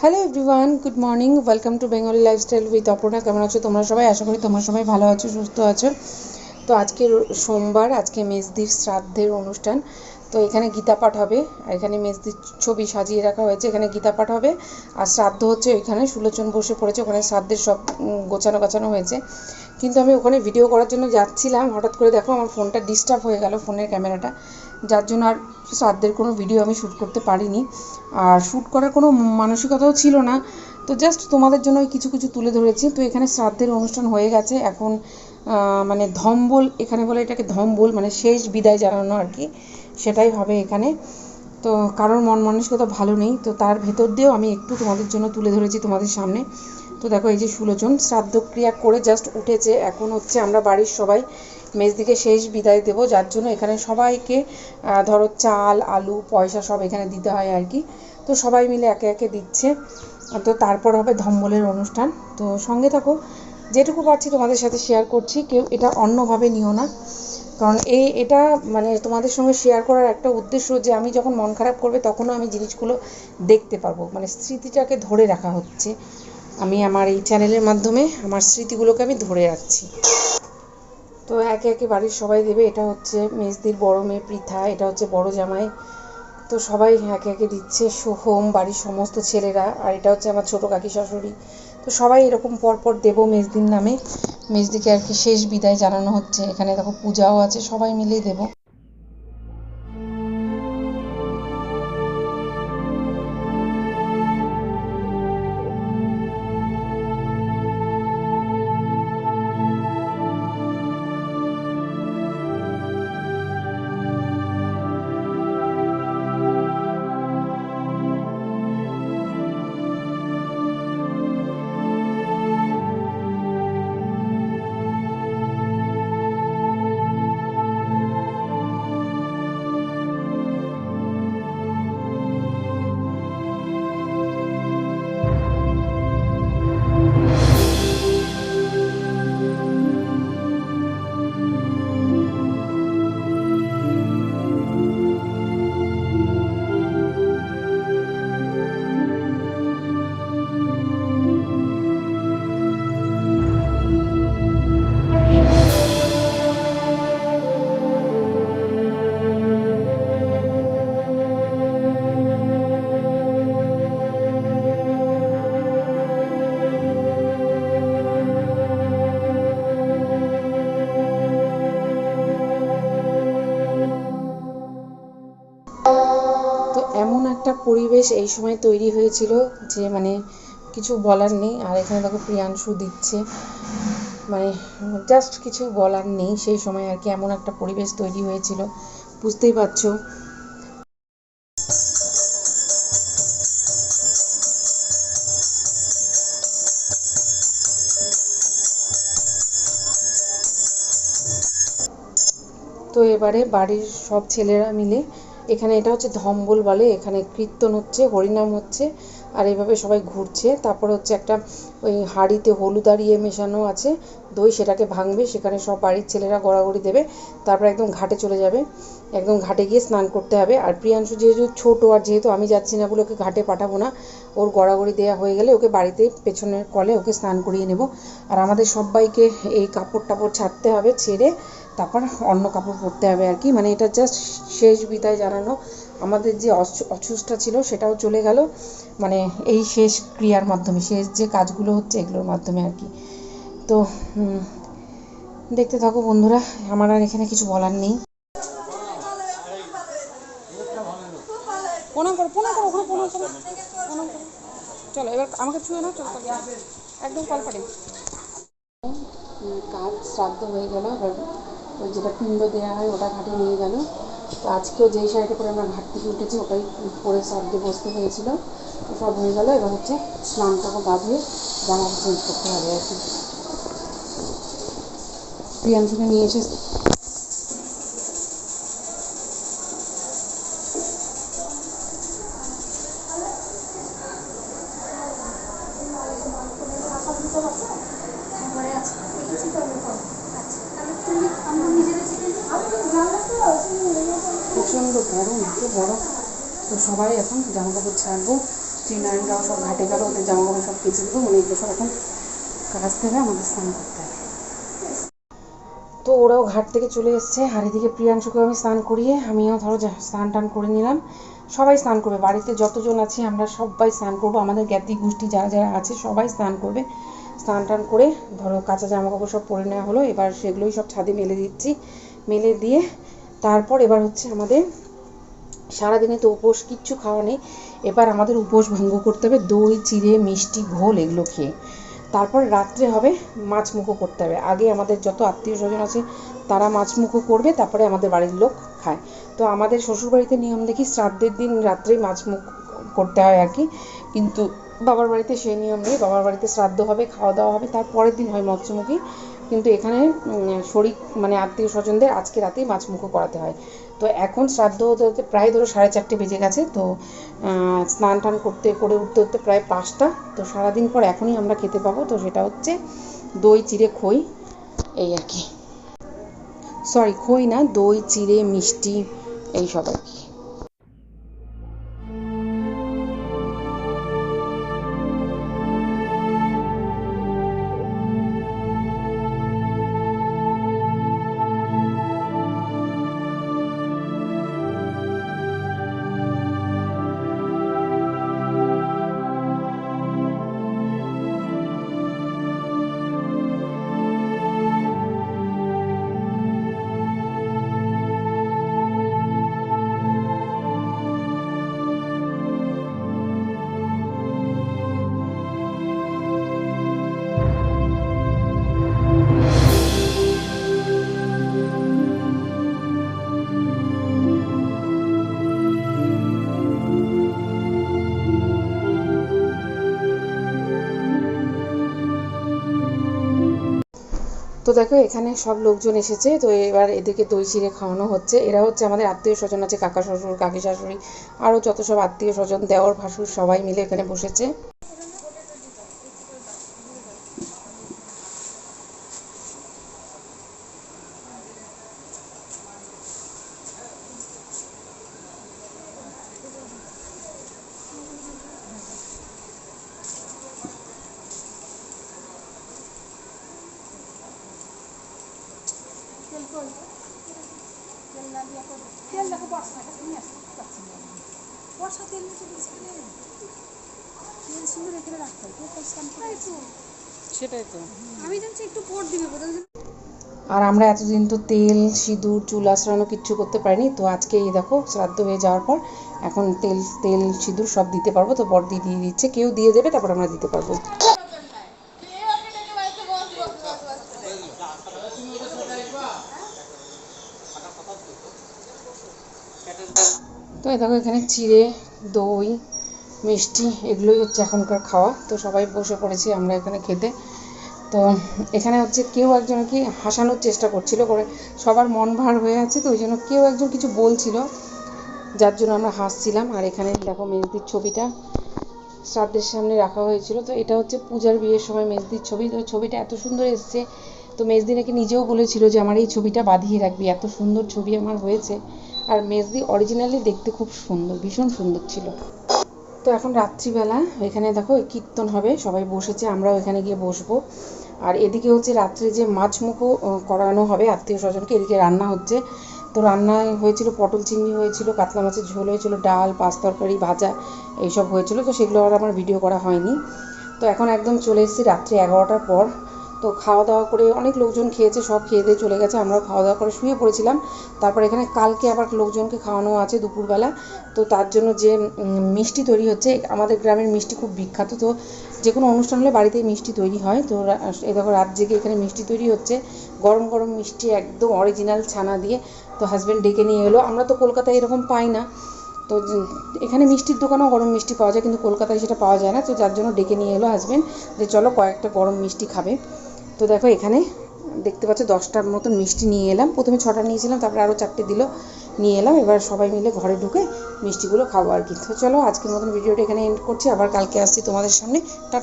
Hello everyone good morning welcome to Bengali lifestyle with Aparna কেমন আছো তোমরা সবাই? আশা করি তোমরা সবাই ভালো আছো, সুস্থ আছো। তো আজকে সোমবার, আজকে মেজদির শ্রাদ্ধের অনুষ্ঠান। তো এখানে গীতা পাঠ হবে এখানে মেজদির ছবি সাজিয়ে রাখা হয়েছে, এখানে গীতা পাঠ হবে। আর শ্রাদ্ধ হচ্ছে ওইখানে সুলোচন বসে পড়েছে, ওখানে শ্রাদ্ধের সব গোছানো গাছানো হয়েছে। কিন্তু আমি ওখানে ভিডিও করার জন্য যাচ্ছিলাম, হঠাৎ করে দেখো আমার ফোনটা ডিস্টার্ব হয়ে গেল ফোনের ক্যামেরাটা যার জন্য আর শ্রাদ্ধের কোনো ভিডিও আমি শ্যুট করতে পারিনি। আর শ্যুট করার কোনো মানসিকতাও ছিল না। তো জাস্ট তোমাদের জন্য কিছু কিছু তুলে ধরেছি। তো এখানে শ্রাদ্ধের অনুষ্ঠান হয়ে গেছে। এখন মানে ধম্বল, এখানে বলে এটাকে ধম্বল মানে শেষ বিদায় জানানো আর কি। সেটাই হবে এখানে। তো কারোর মন মানসিকতা ভালো নেই। তো তার ভেতর দিয়েও আমি একটু তোমাদের জন্য তুলে ধরেছি তোমাদের সামনে। তো দেখো এই যে সুলোচন শ্রাদ্ধক্রিয়া করে জাস্ট উঠেছে। এখন হচ্ছে আমরা বাড়ির সবাই মেজদিকে শেষ বিদায় দেবো, যার জন্য এখানে সবাইকে ধরো চাল, আলু, পয়সা সব এখানে দিতে হয় আর কি। তো সবাই মিলে একে একে দিচ্ছে। তো তারপর হবে ধম্বলের অনুষ্ঠান। তো সঙ্গে থাকো, যেটুকু পারছি তোমাদের সাথে শেয়ার করছি, কেউ এটা অন্যভাবে নিও না। কারণ এই, এটা মানে তোমাদের সঙ্গে শেয়ার করার একটা উদ্দেশ্য যে আমি যখন মন খারাপ করবে তখনও আমি জিনিসগুলো দেখতে পারব। মানে স্মৃতিটাকে ধরে রাখা হচ্ছে। আমি আমার এই চ্যানেলের মাধ্যমে আমার স্মৃতিগুলোকে আমি ধরে রাখছি। তো একে একে বাড়ির সবাই দেবে। এটা হচ্ছে মেজদির বড় মেয়ে পৃথা, এটা হচ্ছে বড় জামাই। তো সবাই একে একে দিচ্ছে সোহম বাড়ির সমস্ত ছেলেরা, আর এটা হচ্ছে আমার ছোট কাকি শাশুড়ি। তো সবাই এরকম পরপর দেবো মেজদির নামে। মেজদিকে আর কি শেষ বিদায় জানানো হচ্ছে। এখানে দেখো পূজাও আছে, সবাই মিলেই দেবো। পরিবেশ এই সময় তৈরি হয়েছিল যে মানে কিছু বলার নেই। আর এখানে দেখো প্রিয়াংশু দিচ্ছে। মানে জাস্ট কিছু বলার নেই। সেই সময় আর কি এমন একটা পরিবেশ তৈরি হয়েছিল। বুঝতেই পারছ। তো এবারে বাড়ির সব ছেলেরা মিলে এখানে এটা হচ্ছে ধম্বল বলে, এখানে কীর্তন হচ্ছে, হরিনাম হচ্ছে, আর এইভাবে সবাই ঘুরছে। তারপর হচ্ছে একটা ওই হাঁড়িতে হলুদ আর ইয়ে মেশানো আছে, দই সেটাকে ভাঙবে, সেখানে সব বাড়ির ছেলেরা গড়াগড়ি দেবে, তারপর একদম ঘাটে চলে যাবে। একদম ঘাটে গিয়ে স্নান করতে হবে। আর প্রিয়াংশু যেহেতু ছোট, আর যেহেতু আমি যাচ্ছি না বলে ওকে ঘাটে পাঠাবো না, ওর গড়াগড়ি দেওয়া হয়ে গেলে ওকে বাড়িতে পেছনের কলে ওকে স্নান করিয়ে নেব। আর আমাদের সবাইকে এই কাপড় টাপড় ছাড়তে হবে, ছেড়ে তারপর অন্য কাপড় পরতে হবে আর কি। মানে এটা জাস্ট শেষ বিদায় জানানো। আমাদের যে অস- অসুস্থটা ছিল সেটাও চলে গেল। মানে এই শেষ ক্রিয়ার মাধ্যমে, শেষ যে কাজগুলো হচ্ছে এগুলোর মাধ্যমে আর কি। তো দেখতে থাকো বন্ধুরা, আমার আর এখানে কিছু বলার নেই। চলো, এবার আমাকে ছুঁয়ে নাও, চলো একদম কলপাটে কাজ শ্রাদ্ধ হয়ে গেল, এবার ওই যেটা পিণ্ড দেওয়া হয়, ওটা ঘাটে নিয়ে গেল। তো আজকেও যেই শাড়িটা পরে আমরা ঘাট থেকে উঠেছি ওটাই পরে দিয়ে বসতে হয়েছিল। সব হয়ে গেল, এবার হচ্ছে স্নানটাকে বাঁধিয়ে গা ধুয়ে জামা চেঞ্জ করতে হবে আর কি। প্রিয়াংশুকে নিয়ে এসে গরম এত বড়। তো সবাই এখন জামা কাপড় ছাড়বো চিনাররাও সব ঘাটে গেল, ওদের জামা কাপড় সব কেচে দেবো মানে এগুলো সব এখন কাচতে হবে আমাদের স্নান করতে হবে। তো ওরাও ঘাট থেকে চলে এসছে, আর এদিকে প্রিয়াংশুকে আমি স্নান করিয়ে, আমিও ধরো স্নান টান করে নিলাম। সবাই স্নান করবে, বাড়িতে যতজন আছি আমরা সবাই স্নান করব, আমাদের জ্ঞাতি গোষ্ঠী যারা যারা আছে সবাই স্নান করবে। স্নান টান করে ধরো কাঁচা জামা কাপড় সব পরে নেওয়া হলো, এবার সেগুলোই সব ছাদে মেলে দিচ্ছি, মেলে দিয়ে তারপর এবার হচ্ছে আমাদের সারাদিনে তো উপোস কিচ্ছু খাওয়া নেই। এবার আমাদের উপোস ভঙ্গ করতে হবে, দই, চিড়ে, মিষ্টি, ঘোল এগুলো খেয়ে। তারপর রাত্রে হবে মাছ মুখো করতে হবে। আগে আমাদের যত আত্মীয় স্বজন আছে, তারা মাছ মুখো করবে, তারপরে আমাদের বাড়ির লোক খায়। তো আমাদের শ্বশুরবাড়িতে নিয়ম দেখি, শ্রাদ্ধের দিন রাত্রেই মাছ মুখ করতে হয় আর কি। কিন্তু বাবার বাড়িতে সেই নিয়ম নেই। বাবার বাড়িতে শ্রাদ্ধ হবে, খাওয়া দাওয়া হবে, তার পরের দিন হয় মৎস্যমুখী। কিন্তু এখানে শরিক মানে আত্মীয় স্বজনদের আজকে রাতেই মাছ মুখো করাতে হয়। তো এখন শ্রাদ্ধ হতে হতে প্রায় ধরো সাড়ে চারটে বেজে গেছে, তো স্নান টান করতে, করে উঠতে উঠতে প্রায় পাঁচটা। তো সারাদিন পর এখনই আমরা খেতে পাবো। তো সেটা হচ্ছে দই, চিড়ে, খই, এই আর কি। সরি, খই না, দই, চিড়ে, মিষ্টি এইসব আর কি। তো দেখো, এখানে সব লোকজন এসেছে, তো এবার এদেরকে দই চিড়ে খাওয়ানো হচ্ছে। এরা হচ্ছে আমাদের আত্মীয় স্বজন আছে, কাকা শ্বশুর, কাকি শাশুড়ি, আরও যত সব আত্মীয় স্বজন দেওয়ার ভাসুর সবাই মিলে এখানে বসেছে। আর আমরা এতদিন তো তেল, সিঁদুর, চুল আশ্রানো কিচ্ছু করতে পারিনি। তো আজকে এই দেখো, শ্রাদ্ধ হয়ে যাওয়ার পর এখন তেল তেল, সিঁদুর সব দিতে পারব। তো বড়দি দিয়ে দিচ্ছে, কেউ দিয়ে দেবে, তারপর আমরা দিতে পারব। তো দেখো, এখানে চিড়ে, দই, মিষ্টি, এগুলোই হচ্ছে এখনকার খাওয়া। তো সবাই বসে পড়েছি আমরা এখানে খেতে। তো এখানে হচ্ছে কেউ একজন কি হাসানোর চেষ্টা করছিল করে সবার মন ভার হয়ে আছে, তো ওই জন্য কেউ একজন কিছু বলছিল, যার জন্য আমরা হাসছিলাম। আর এখানে দেখো মেজদির ছবিটা শ্রাদ্ধের সামনে রাখা হয়েছিল। তো এটা হচ্ছে পূজার বিয়ের সময় মেজদির ছবি। তো ছবিটা এত সুন্দর এসছে। তো মেজদি নাকি নিজেও বলেছিল যে, আমার এই ছবিটা বাঁধিয়ে রাখবি। এত সুন্দর ছবি আমার হয়েছে। আর মেজদি অরিজিনালি দেখতে খুব সুন্দর, ভীষণ সুন্দর ছিল। তো এখন রাত্রিবেলা, এখানে দেখো কীর্তন হবে, সবাই বসেছে, আমরাও এখানে গিয়ে বসবো। আর এদিকে হচ্ছে রাত্রে যে মাছ মুখো করানো হবে আত্মীয় স্বজনকে, এদিকে রান্না হচ্ছে। তো রান্না হয়েছিল পটল চিংড়ি হয়েছিল, কাতলা মাছের ঝোল হয়েছিল, ডাল, পাঁচ তরকারি, ভাজা, এইসব হয়েছিল। তো সেগুলো আর আমার ভিডিও করা হয়নি। তো এখন একদম চলে এসেছি রাত্রি এগারোটার পর। তো খাওয়া দাওয়া করে অনেক লোকজন খেয়েছে, সব খেয়ে দিয়ে চলে গেছে। আমরাও খাওয়া দাওয়া করে শুয়ে পড়েছিলাম। তারপর এখানে কালকে আবার লোকজনকে খাওয়ানো আছে দুপুরবেলা। তো তার জন্য যে মিষ্টি তৈরি হচ্ছে, আমাদের গ্রামের মিষ্টি খুব বিখ্যাত। তো যে কোনো অনুষ্ঠান হলে বাড়িতেই মিষ্টি তৈরি হয়। তো এই দেখো রাত জেগে এখানে মিষ্টি তৈরি হচ্ছে। গরম গরম মিষ্টি একদম অরিজিনাল ছানা দিয়ে। তো হাজব্যান্ড ডেকে নিয়ে এলো। আমরা তো কলকাতায় এরকম পাই না। তো এখানে মিষ্টির দোকানেও গরম মিষ্টি পাওয়া যায়, কিন্তু কলকাতায় সেটা পাওয়া যায় না। তো যার জন্য ডেকে নিয়ে এলো হাজব্যান্ড যে, চলো কয়েকটা গরম মিষ্টি খাবে। তো দেখো এখানে দেখতে পাচ্ছ দশটার মতন মিষ্টি নিয়ে এলাম। প্রথমে ছটা নিয়েছিলাম, তারপরে আরও চারটে দিল নিয়ে এলাম। এবার সবাই মিলে ঘরে ঢুকে মিষ্টিগুলো খাব আর কি। তো চলো আজকের মতন ভিডিওটা এখানে এন্ড করছি। আবার কালকে আসছি তোমাদের সামনে। টাটা।